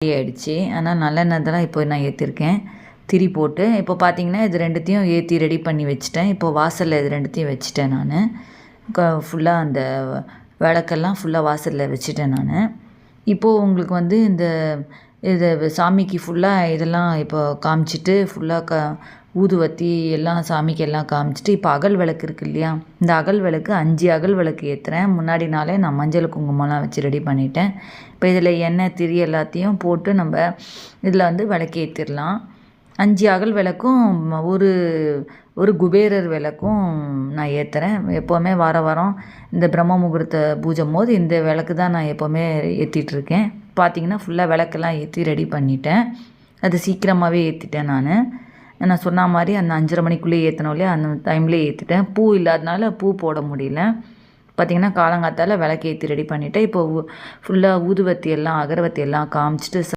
Ready ஆகிடுச்சி ஆனால் நல்லெண்ணெய் தான் இப்போ நான் ஏற்றிருக்கேன் திரி போட்டு இப்போ பார்த்தீங்கன்னா இது ரெண்டுத்தையும் ஏற்றி ரெடி பண்ணி வச்சுட்டேன். இப்போ வாசலில் இது ரெண்டுத்தையும் வச்சுட்டேன் நான். ஃபுல்லாக அந்த விளக்கெல்லாம் ஃபுல்லாக வாசலில் வச்சுட்டேன் நான். இப்போது உங்களுக்கு வந்து இந்த இது சாமிக்கு ஃபுல்லாக இதெல்லாம் இப்போ காமிச்சிட்டு ஃபுல்லாக க ஊதுவத்தி எல்லாம் சாமிக்கு எல்லாம் காமிச்சிட்டு இப்போ அகல் விளக்கு இருக்குது இல்லையா? இந்த அகல் விளக்கு அஞ்சு அகல் விளக்கு ஏற்றுறேன் முன்னாடி நாளே நான் மஞ்சள் குங்குமம்லாம் வச்சு ரெடி பண்ணிட்டேன். இப்போ இதில் எண்ணெய் திரி எல்லாத்தையும் போட்டு நம்ம இதில் வந்து விளக்கு ஏற்றிடலாம் அஞ்சு அகல் விளக்கும் ஒரு ஒரு குபேரர் விளக்கும் நான் ஏற்றுறேன் எப்போவுமே வார வாரம் இந்த பிரம்ம முகூர்த்த பூஜை போது இந்த விளக்கு தான் நான் எப்போவுமே ஏற்றிட்டுருக்கேன் பார்த்தீங்கன்னா ஃபுல்லாக விளக்கெல்லாம் ஏற்றி ரெடி பண்ணிட்டேன். அது சீக்கிரமாகவே ஏற்றிட்டேன் நான். நான் சொன்ன மாதிரி அந்த அஞ்சரை மணிக்குள்ளேயே ஏற்றணும் இல்லையா? அந்த டைம்லேயே ஏற்றிட்டேன் பூ இல்லாதனால பூ போட முடியல. பார்த்திங்கன்னா காலங்காத்தால் விளக்கு ஏற்றி ரெடி பண்ணிவிட்டேன் இப்போ ஃபுல்லாக ஊதுவத்தி எல்லாம் அகரவத்தி எல்லாம் காமிச்சிட்டு